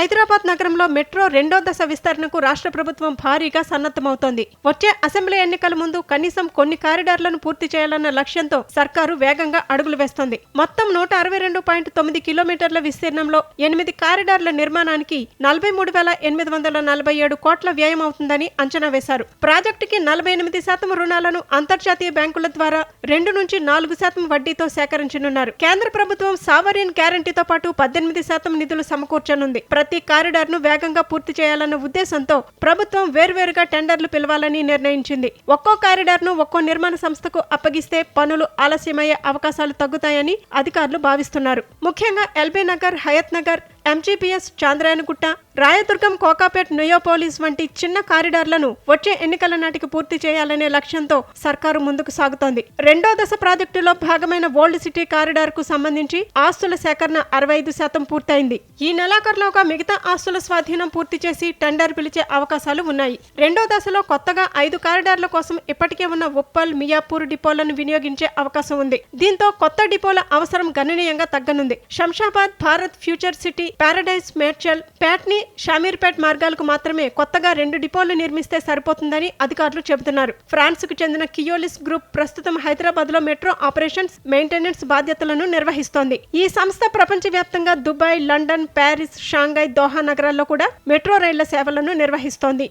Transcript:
హైదరాబాద్ నగరంలో మెట్రో రెండో దశ విస్తరణకు రాష్ట్ర ప్రభుత్వం భారీగా సన్నద్ధమవుతోంది. వచ్చే అసెంబ్లీ ఎన్నికల ముందు కనీసం కొన్ని కారిడార్లను పూర్తి చేయాలన్న లక్ష్యంతో సర్కారు వేగంగా అడుగులు వేస్తోంది. మొత్తం నూట అరవై రెండు పాయింట్ తొమ్మిది కిలోమీటర్ల విస్తీర్ణంలో ఎనిమిది కారిడార్ల నిర్మాణానికి నలభై మూడు వేల ఎనిమిది వందల నలభై ఏడు కోట్ల వ్యయం అవుతుందని అంచనా వేశారు. ప్రాజెక్టుకి నలభై ఎనిమిది శాతం రుణాలను అంతర్జాతీయ బ్యాంకుల ద్వారా రెండు నుంచి నాలుగు శాతం వడ్డీతో సేకరించనున్నారు. కేంద్ర ప్రభుత్వం సావరీన్ గ్యారంటీతో పాటు పద్దెనిమిది శాతం నిధులు సమకూర్చనుంది. ప్రతి ప్రతి కారిడార్ను వేగంగా పూర్తి చేయాలన్న ఉద్దేశంతో ప్రభుత్వం వేర్వేరుగా టెండర్లు పిలవాలని నిర్ణయించింది. ఒక్కో కారిడార్ను ఒక్కో నిర్మాణ సంస్థకు అప్పగిస్తే పనులు ఆలస్యమయ్యే అవకాశాలు తగ్గుతాయని అధికారులు భావిస్తున్నారు. ముఖ్యంగా ఎల్బీ నగర్ హయత్ నగర్ ఎంజీపీఎస్ చాంద్రాయనగుట్ట రాయదుర్గం కోకాపేట్ నుయోపోలీస్ వంటి చిన్న కారిడార్లను వచ్చే ఎన్నికల నాటికి పూర్తి చేయాలనే లక్ష్యంతో సర్కారు ముందుకు సాగుతోంది. రెండో దశ ప్రాజెక్టులో భాగమైన ఓల్డ్ సిటీ కారిడార్కు సంబంధించి ఆస్తుల సేకరణ అరవై ఐదు శాతం పూర్తయింది. ఈ నెలాఖరులోగా మిగతా ఆస్తుల స్వాధీనం పూర్తి చేసి టెండర్ పిలిచే అవకాశాలు ఉన్నాయి. రెండో దశలో కొత్తగా ఐదు కారిడార్ల కోసం ఇప్పటికే ఉన్న ఉప్పల్ మియాపూర్ డిపోలను వినియోగించే అవకాశం ఉంది. దీంతో కొత్త డిపోల అవసరం గణనీయంగా తగ్గనుంది. Shamshabad Bharat Future City Paradise Medchal Patny Shamirpet మార్గాలకు మాత్రమే కొత్తగా రెండు డిపోలు నిర్మిస్తే సరిపోతుందని అధికారులు చెబుతున్నారు. ఫ్రాన్స్కు చెందిన కియోలిస్ గ్రూప్ ప్రస్తుతం హైదరాబాద్లో మెట్రో ఆపరేషన్స్ మెయింటెనెన్స్ బాధ్యతలను నిర్వహిస్తోంది. ఈ సంస్థ ప్రపంచవ్యాప్తంగా Dubai London Paris Shanghai Doha నగరాల్లో కూడా మెట్రో రైళ్ళ సేవలను నిర్వహిస్తోంది.